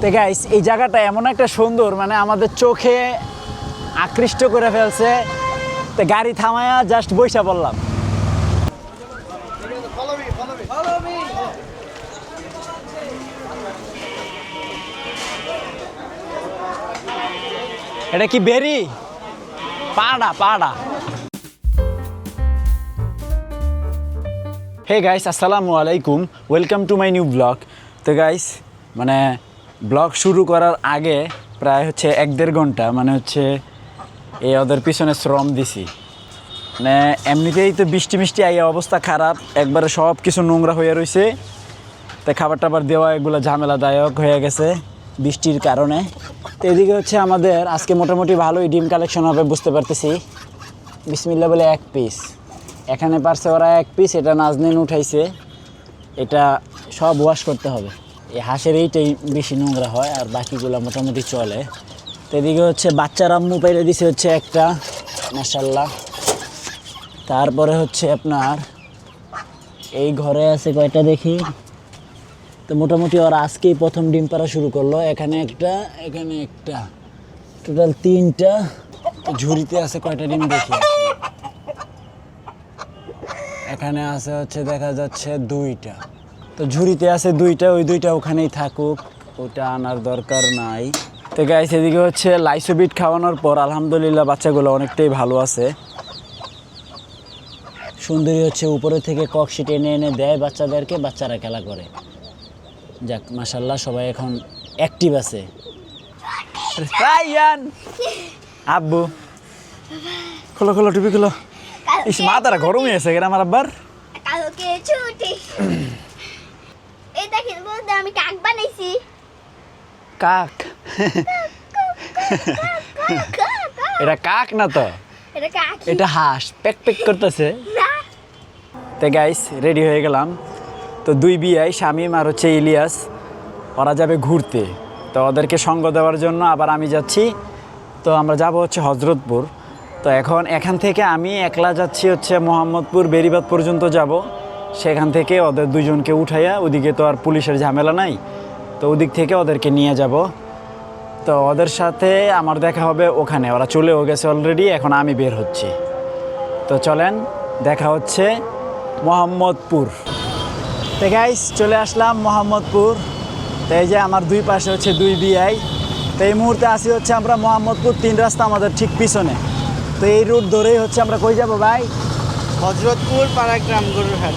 তো গাইস এই জায়গাটা এমন একটা সুন্দর মানে আমাদের চোখে আকৃষ্ট করে ফেলছে। তো গাড়ি থামায়া জাস্ট বইসা বললাম এটা কি বেরি? পাড়া পাড়া হে গাইস আসসালামু আলাইকুম। Welcome to my new vlog তো গাইস মানে ব্লগ শুরু করার আগে প্রায় হচ্ছে এক দেড় ঘণ্টা মানে হচ্ছে এই ওদের পিছনে শ্রম দিছি। মানে এমনিতেই তো বৃষ্টি মিষ্টি আইয়া অবস্থা খারাপ, একবারে সব কিছু নোংরা হয়ে রয়েছে তাই খাবার টাবার দেওয়া এগুলো ঝামেলাদায়ক হয়ে গেছে বৃষ্টির কারণে। তো এদিকে হচ্ছে আমাদের আজকে মোটামুটি ভালোই ডিম কালেকশন হবে, বুঝতে পারতেছি। বিসমিল্লা বলে এক পিস এখানে পারছে ওরা এক পিস এটা নাজনিন উঠাইছে। এটা সব ওয়াশ করতে হবে। এই হাঁসের এইটাই বেশি নোংরা হয় আর বাকিগুলো মোটামুটি চলে। তো এদিকে হচ্ছে বাচ্চার আম্মু পেরে দিছে হচ্ছে একটা মাসাল্লাহ তারপরে হচ্ছে আপনার এই ঘরে আছে কয়টা দেখি। তো মোটামুটি ওরা আজকেই প্রথম ডিম পাড়া শুরু করল। এখানে একটা এখানে একটা। টোটাল তিনটা। ঝুড়িতে আছে কয়টা ডিম দেখি। এখানে আছে হচ্ছে দেখা যাচ্ছে দুইটা। তো ঝুড়িতে আছে দুইটা, ওই দুইটা ওখানেই থাকুক, ওটা আনার দরকার নাই। তো গাইস এদিকে হচ্ছে লাইসোবিট খাওয়ানোর পর আলহামদুলিল্লাহ বাচ্চাগুলো অনেকটাই ভালো আছে। সুন্দরী হচ্ছে উপরে থেকে ককশিট এনে এনে দেয় বাচ্চাদেরকে, বাচ্চারা খেলা করে। যাক মাসাল্লাহ সবাই এখন অ্যাক্টিভ আছে। আব্বু! খোলো খোলো, টুপি খোলো। ইস, মা তারা গরমই আছে আমার আব্বার। আমি কাক বানাইছি? কাক? এটা কাক না তো? এটা কাক। এটা হাঁস পেক পেক করতেছে। তো গাইস রেডি হয়ে গেলাম। তো দুই বিয়াই শামিম আর হচ্ছে ইলিয়াস ওরা যাবে ঘুরতে। তো ওদেরকে সঙ্গ দেওয়ার জন্য আবার আমি যাচ্ছি। তো আমরা যাব হচ্ছে হজরতপুর। তো এখন এখান থেকে আমি একলা যাচ্ছি হচ্ছে মোহাম্মদপুর বেরিবাদ পর্যন্ত যাব। সেখান থেকে ওদের দুজনকে উঠাইয়া ওদিকে তো আর পুলিশের ঝামেলা নাই, তো ওদিক থেকে ওদেরকে নিয়ে যাব। তো ওদের সাথে আমার দেখা হবে ওখানে, ওরা চলেও গেছে অলরেডি এখন আমি বের হচ্ছি। তো চলেন, দেখা হচ্ছে মোহাম্মদপুর। তো গাইস চলে আসলাম মোহাম্মদপুর। তো এই যে আমার দুই পাশে হচ্ছে দুই বিআই। তো এই মুহূর্তে আসি হচ্ছে আমরা মোহাম্মদপুর, তিন রাস্তা আমাদের ঠিক পিছনে। তো এই রুট ধরেই হচ্ছে আমরা কই যাব ভাই? হজরতপুর পাড়াগ্রাম গরুরহাট।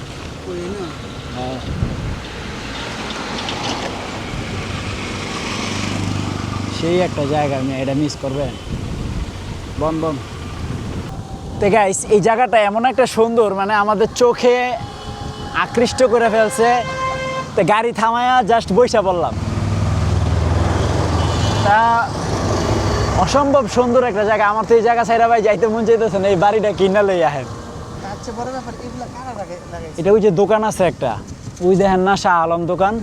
সেই একটা জায়গা আমি এটা মিস করবেন বন বন। তো গাইস এই জায়গাটা এমন একটা সুন্দর মানে আমাদের চোখে আকৃষ্ট করে ফেলছে। তো গাড়ি থামায়া জাস্ট বইসা বললাম তা অসম্ভব সুন্দর একটা জায়গা। আমার তো এই জায়গা ছাইরা ভাই যাইতে মন চাইতেছে না এই বাড়িটা কিনা লই আহেন। আচ্ছা এটা ওই যে দোকান আছে একটা। ওই দেখেন না শাহ আলম দোকান?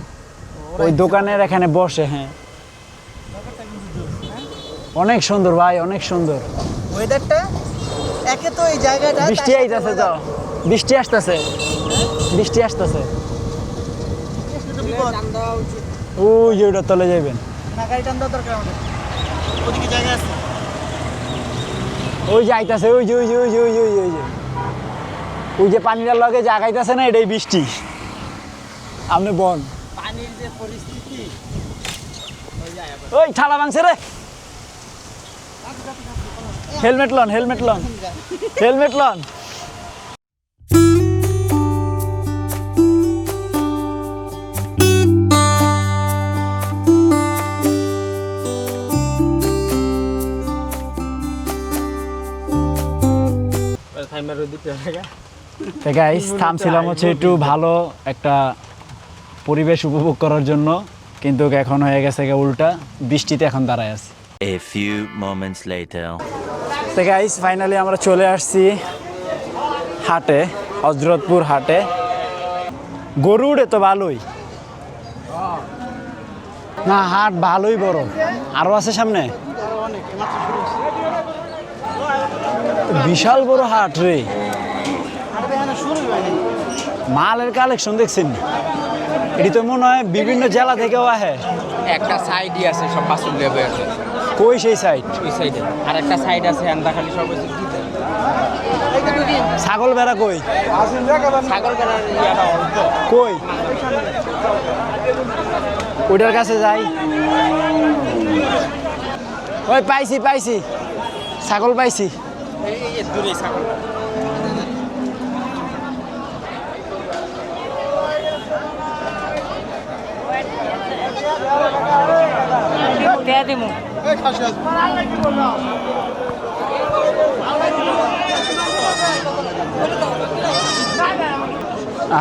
ওই দোকানের এখানে বসে হ্যাঁ। অনেক সুন্দর ভাই অনেক সুন্দর। ওয়েদারটা একে তো এই জায়গাটা বৃষ্টি আইতেছে তো। বৃষ্টি আসতেছে। বৃষ্টি আসতেছে। ওই যে ওটা তলে যাবেন না গাড়ি টান দেওয়া দরকার আমাদের। ওদিকে জায়গা আছে। ওই যে আইতাছে ওই যে ওই যে ওই যে ওই যে ওই যে ওই যে। ওই যে পানিটার লগে যে আগাইতেছে না এটাই বৃষ্টি। আপনি বন পানির যে পরিস্থিতি। ওই ঠালা ভাঙছে রে। হেলমেট লন হেলমেট লন হেলমেট লন গাইস থামছিলাম হচ্ছে একটু ভালো একটা পরিবেশ উপভোগ করার জন্য, কিন্তু এখন হয়ে গেছে উল্টা, বৃষ্টিতে এখন দাঁড়ায় আছে। A few moments later. তো গাইস ফাইনালি আমরা চলে আসছি হাটে হজরতপুর হাটে। গরু উড়ে তো ভালোই। না হাট ভালোই বড়। আরও আছে সামনে? বিশাল বড় হাট রে। মালের কালেকশন দেখছেন? এটি তো মনে হয় বিভিন্ন জেলা থেকেও আহে। একটা সাইডই আছে সব বাসুর লেবে আছে। কই সেই সাইড ওই সাইডে আর একটা সাইড আছে আন্দাখালি সব ছাগল ভেড়া কই? ছাগল কেনার ইয়াটা অল্প। কই? ওইটার কাছে যাই। ওই পাইছি পাইছি। ছাগল পাইছি। দূরে ছাগল।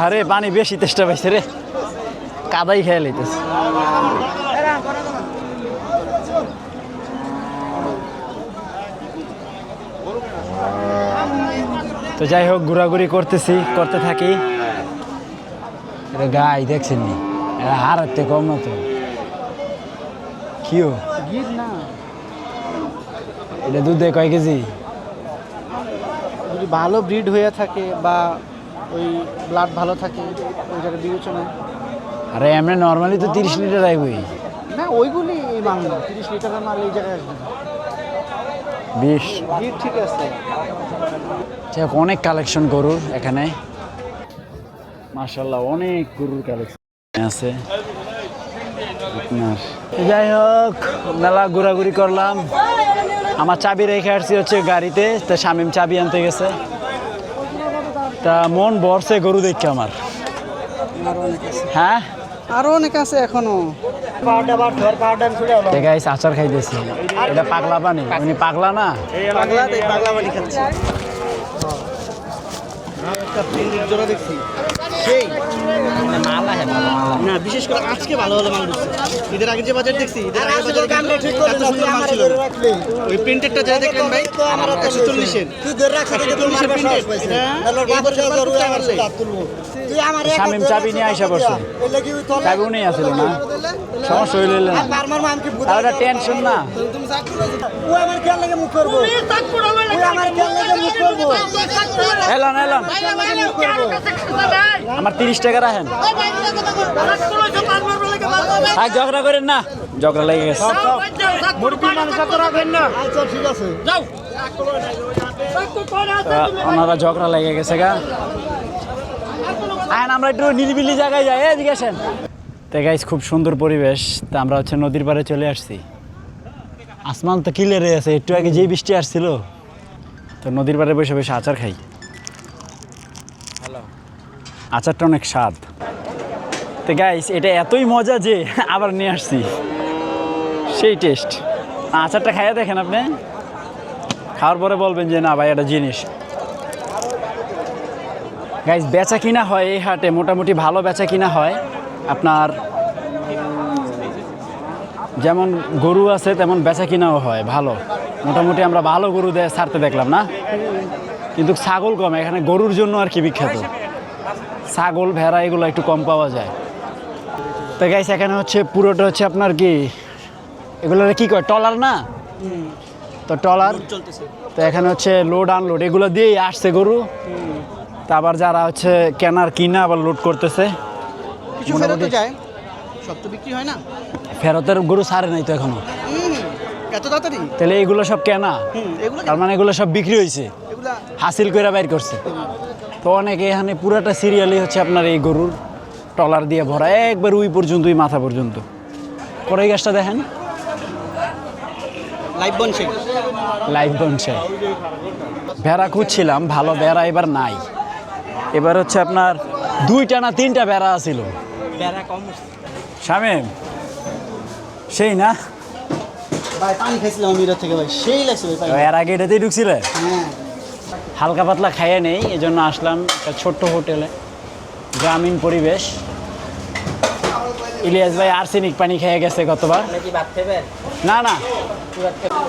আরে, পানি বেশি চেষ্টা পাইছে রে। কাদাই খেয়ে লইতেছে। তো যাই হোক, ঘোরাঘুরি করতেছি, করতে থাকি। গাই দেখছেন নি হারাতে কম না তো। কিও? গিট না। এটা দুধ দেয় কয় কেজি? যদি ভালো ব্রিড হয়ে থাকে বা ওই ব্লাড ভালো থাকে ওই জায়গায় বিবেচনায়। আরে এমনি নর্মালি তো তিরিশ লিটার আইবই। না ওইগুলি এই না তিরিশ লিটারের মাল এই জায়গায় আসবে বিশ। গিট ঠিক আছে। যাই হোক, অনেক কালেকশন গরুর এখানে। মার্শাল্লাহ অনেক গরুর কালেকশন আছে। আপনার যাই হোক মেলা ঘোরাঘুরি করলাম। আমার চাবি রেখে আসছি হচ্ছে গাড়িতে তা শামিম চাবি আনতে গেছে। তা মন বর্ষে গরু দেখছে আমার। হ্যাঁ? আরও অনেক আছে এখনও। দেখাইস আচার খাইতেছি। এটা পাগলা পানি। উনি পাগলা না? পাগলা পাগলা বাড়ি খাচ্ছে। সেই। না বিশেষ করে আজকে ভালো ভালো মাল ঢুকছে ঈদের আগে যে বাজার দেখছি ঈদের আগে বাজার এত সুন্দর মাল ছিল ওই প্রিন্টেডটা যা দেখলেন ভাই একশো চল্লিশের। একশো চল্লিশের প্রিন্টেড শামিম চাবি নিয়ে আইসা পড়ছে চাবি উনি আসছিল না সমস্যা হইল না আর টেনশন না এলন এলন আমার তিরিশ টাকা রাখেন আর ঝগড়া করেন না ঝগড়া লেগে গেছে ওনারা ঝগড়া লেগে গেছে গা আয়ন আমরা একটু নিরিবিলি জায়গায় যাই এদিকে আসেন। তো গাইস খুব সুন্দর পরিবেশ। তা আমরা হচ্ছে নদীর পাড়ে চলে আসছি। আসমান তো ক্লিয়ারে আছে একটু আগে যেই বৃষ্টি আসছিল তো নদীর পাড়ে বসে বসে আচার খাই। আচারটা অনেক স্বাদ। তো গাইস এটা এতই মজা যে আবার নিয়ে আসছি। সেই টেস্ট আচারটা খাইয়ে দেখেন আপনি। খাওয়ার পরে বলবেন যে না ভাই এটা জিনিস। গাইজ বেচা কিনা হয় এই হাটে মোটামুটি ভালো বেচা কিনা হয়। আপনার যেমন গরু আছে তেমন বেচা কিনাও হয় ভালো। মোটামুটি আমরা ভালো গরু দেয় ছাড়তে দেখলাম না? কিন্তু ছাগল কম এখানে গরুর জন্য আর কি বিখ্যাত। ছাগল ভেড়া এগুলো একটু কম পাওয়া যায়। তো গাইস এখানে হচ্ছে পুরোটা হচ্ছে আপনার কি এগুলো কি কয় টলার না? তো টলার তো এখানে হচ্ছে লোড আনলোড এগুলো দিয়েই আসছে গরু। তা আবার যারা হচ্ছে কেনার কিনা আবার লোড করতেছে কিছু ফেরত যায়। সব তো বিক্রি হয় না? ফেরতের গরু ছাড়ে নাই তো এখনও। এত তাড়াতাড়ি? তাহলে এগুলো সব কেনা। তার মানে এগুলো সব বিক্রি হয়েছে। হাসিল করে বাইর করছে। তো অনেকে এখানে পুরাটা সিরিয়ালই হচ্ছে আপনার এই গরুর টলার দিয়ে ভরা। একবার উই পর্যন্ত উই মাথা পর্যন্ত। পরে এই গাছটা দেখেন। লাইভ বনছে। লাইভ ভেড়া খুঁজছিলাম ভালো ভেড়া এবার নাই। এবার হচ্ছে আপনার দুইটা না তিনটা ভেড়া আছিল। বেড়া কম শামিম সেই না? ভাই পানি খাইছিলাম আমিরা থেকে ভাই। সেই লাগছে ভাই এর আগে এটাতেই ঢুকছিলে? হ্যাঁ। হালকা পাতলা খাইয়ে নেই এই জন্য আসলাম একটা ছোট্ট হোটেলে। গ্রামীণ পরিবেশ। ইলিয়াস ভাই আর্সেনিক পানি খেয়ে গেছে গতবার। না না।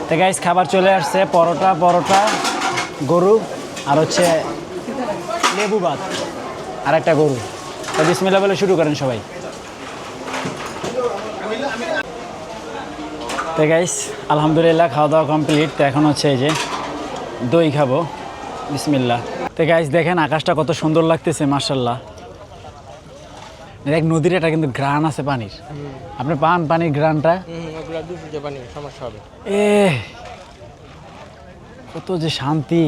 তো গাইস খাবার চলে আসছে পরোটা পরোটা গরু আর হচ্ছে লেবু ভাত আর একটা গরু। তো বিসমিল্লা বলে শুরু করেন সবাই। তো গাইস আলহামদুলিল্লাহ খাওয়া দাওয়া কমপ্লিট তো এখন হচ্ছে এই যে দই খাব। বিসমিল্লা তো গাইস দেখেন আকাশটা কত সুন্দর লাগতেছে মার্শাল্লাহ দেখ নদীর এটা কিন্তু গ্রান আছে পানির। আপনি পান পানির গ্রানটা সমস্যা হবে। এ কত যে শান্তি।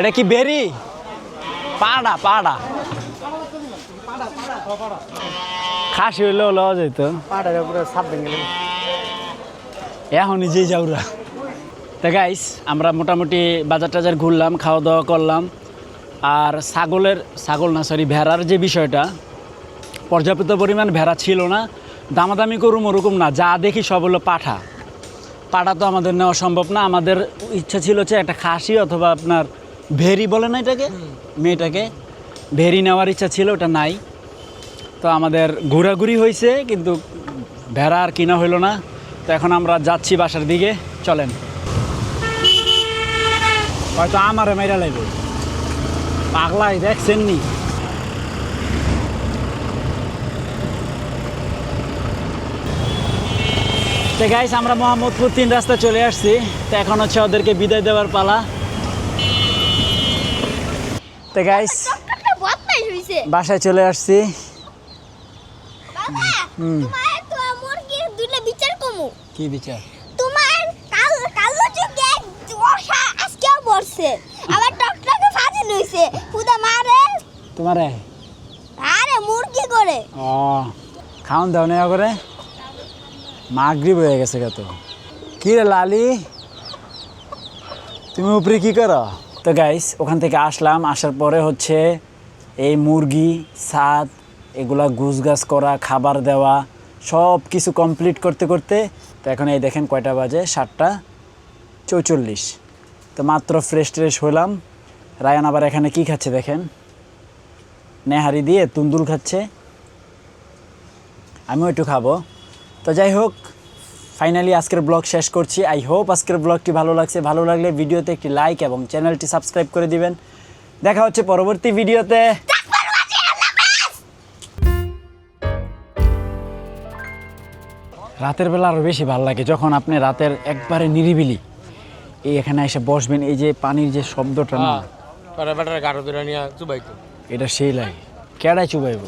এটা কি বেরি? পাড়া পাড়া। খাসি হইলেও লওয়া যেত পাহাড়ের উপরে সাপ ভেঙে এখন নিজেই যাওরা তা গাইস আমরা মোটামুটি বাজার টাজার ঘুরলাম খাওয়া দাওয়া করলাম। আর ছাগলের ছাগল না সরি ভেড়ার যে বিষয়টা পর্যাপ্ত পরিমাণ ভেড়া ছিল না। দামাদামি করুম ওরকম না যা দেখি সব হলো পাঠা। পাঠা তো আমাদের নেওয়া সম্ভব না। আমাদের ইচ্ছা ছিল হচ্ছে একটা খাসি অথবা আপনার ভেরি বলে না এটাকে? মেয়েটাকে। ভেরি নেওয়ার ইচ্ছা ছিল, ওটা নাই। তো আমাদের ঘোরাঘুরি হয়েছে, কিন্তু ভেড়া আর কিনা হইল না। তো এখন আমরা যাচ্ছি বাসার দিকে। চলেন। হয়তো আমারে মেরা লাগবে পাগলাই, দেখছেন নি? তো গাইস আমরা মোহাম্মদপুর তিন রাস্তা চলে আসছি। তো এখন হচ্ছে ওদেরকে বিদায় দেওয়ার পালা। তো গাইস হইছে? বাসায় চলে আসছি। কমু কি বিচার? তোমার কাল কালো যুগে অসা আজকেও পড়ছে আবার ডক্টরকে ফাঁসি লইছে খুদা মারে। তোমারে? আরে মুরগি করে। ও খাওন দাও না করে। মাগরিব হয়ে গেছে কত কি রে লালি? তুমি উপরে কি করো? তো গাইস ওখান থেকে আসলাম, আসার পরে হচ্ছে এই মুরগি ছাদ এগুলা গুছ গাছ করা, খাবার দেওয়া সব কিছু কমপ্লিট করতে করতে তো এখন এই দেখেন কয়টা বাজে? সাতটা চৌচল্লিশ। তো মাত্র ফ্রেশ ট্রেশ হলাম। রায়ান আবার এখানে কি খাচ্ছে দেখেন? নেহারি দিয়ে তুন্দুল খাচ্ছে। আমিও একটু খাব। তো যাই হোক ফাইনালি আজকের ব্লগ শেষ করছি। আই হোপ আজকের ব্লগটি ভালো লাগছে। ভালো লাগলে ভিডিওতে একটি লাইক এবং চ্যানেলটি সাবস্ক্রাইব করে দিবেন। দেখা হচ্ছে পরবর্তী ভিডিওতে। রাতের বেলা আরও বেশি ভালো লাগে যখন আপনি রাতের একবারে নিরিবিলি এই এখানে এসে বসবেন এই যে পানির যে শব্দটা না। পরে বেটার গাড়ো ধরে চুবাইতো। এটা সেই লাগে। কেডাই চুবাইব?